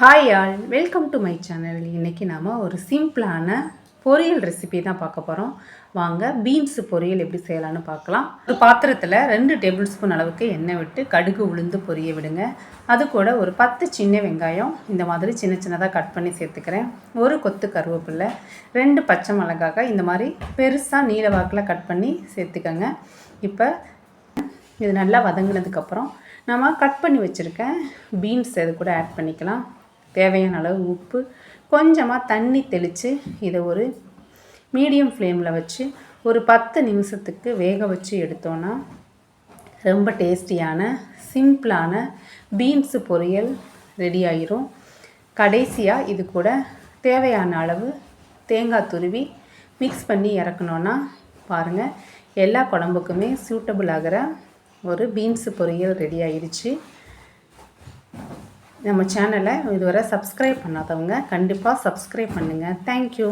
Hi all welcome to my channel இன்றைக்கி நாம் ஒரு சிம்பிளான பொரியல் ரெசிபி தான் பார்க்க போகிறோம் வாங்க பீன்ஸ் பொரியல் எப்படி செய்யலாம்னு பார்க்கலாம். ஒரு பாத்திரத்தில் ரெண்டு டேபிள் ஸ்பூன் அளவுக்கு எண்ணெய் விட்டு கடுகு உளுந்து பொரிய விடுங்க. அது கூட ஒரு பத்து சின்ன வெங்காயம் இந்த மாதிரி சின்ன சின்னதாக கட் பண்ணி சேர்த்துக்கிறேன். ஒரு கொத்து கருவேப்பில்லை ரெண்டு பச்சை மிளகாக இந்த மாதிரி பெருசாக நீல வாக்கில் கட் பண்ணி சேர்த்துக்கோங்க. இப்போ இது நல்லா வதங்கினதுக்கப்புறம் நம்ம கட் பண்ணி வச்சுருக்கேன் பீன்ஸ் இது கூட ஆட் பண்ணிக்கலாம். தேவையான அளவு உப்பு கொஞ்சமாக தண்ணி தெளித்து இதை ஒரு மீடியம் ஃப்ளேமில் வச்சு ஒரு பத்து நிமிஷத்துக்கு வேக வச்சு எடுத்தோன்னா ரொம்ப டேஸ்டியான சிம்பிளான பீன்ஸு பொரியல் ரெடி ஆயிரும். கடைசியாக இது கூட தேவையான அளவு தேங்காய் துருவி மிக்ஸ் பண்ணி இறக்கணுன்னா பாருங்கள் எல்லா குழம்புக்குமே சூட்டபிள் ஆகிற ஒரு பீன்ஸு பொரியல் ரெடி ஆயிடுச்சு. நம்ம சேனலை இதுவரை சப்ஸ்கிரைப் பண்ணாதவங்க கண்டிப்பாக சப்ஸ்கிரைப் பண்ணுங்கள் தேங்க்யூ